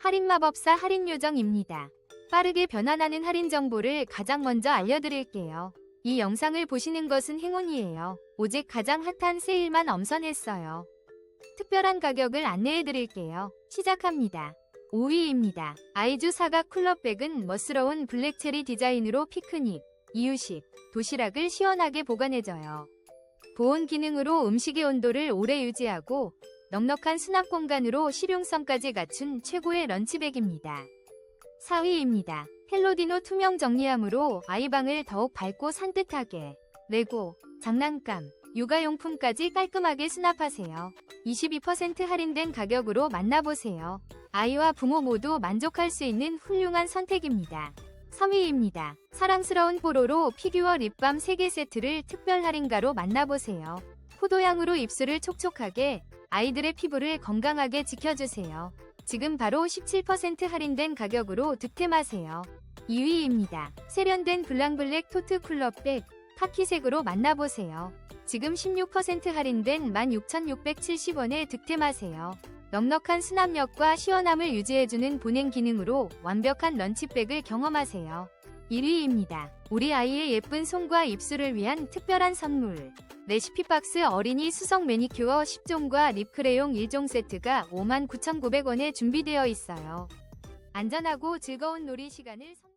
할인마법사 할인요정입니다. 빠르게 변환하는 할인 정보를 가장 먼저 알려드릴게요. 이 영상을 보시는 것은 행운이에요. 오직 가장 핫한 세일만 엄선했어요. 특별한 가격을 안내해드릴게요. 시작합니다. 5위입니다. 아이주 사각 쿨러백은 멋스러운 블랙체리 디자인으로 피크닉, 이유식, 도시락을 시원하게 보관해줘요. 보온 기능으로 음식의 온도를 오래 유지하고 넉넉한 수납 공간으로 실용성까지 갖춘 최고의 런치백입니다. 4위입니다. 헬로디노 투명 정리함으로 아이방을 더욱 밝고 산뜻하게 레고, 장난감, 육아용품까지 깔끔하게 수납하세요. 22% 할인된 가격으로 만나보세요. 아이와 부모 모두 만족할 수 있는 훌륭한 선택입니다. 3위입니다. 사랑스러운 뽀로로 피규어 립밤 3개 세트를 특별 할인가로 만나보세요. 포도향으로 입술을 촉촉하게 아이들의 피부를 건강하게 지켜주세요. 지금 바로 17% 할인된 가격으로 득템하세요. 2위입니다. 세련된 블랑블랙 토트 쿨러백 카키색으로 만나보세요. 지금 16% 할인된 16,670원에 득템하세요. 넉넉한 수납력과 시원함을 유지해주는 보냉 기능으로 완벽한 런치백을 경험하세요. 1위입니다. 우리 아이의 예쁜 손과 입술을 위한 특별한 선물. 레시피 박스 어린이 수성 매니큐어 10종과 립크레용 1종 세트가 59,900원에 준비되어 있어요. 안전하고 즐거운 놀이 시간을 선-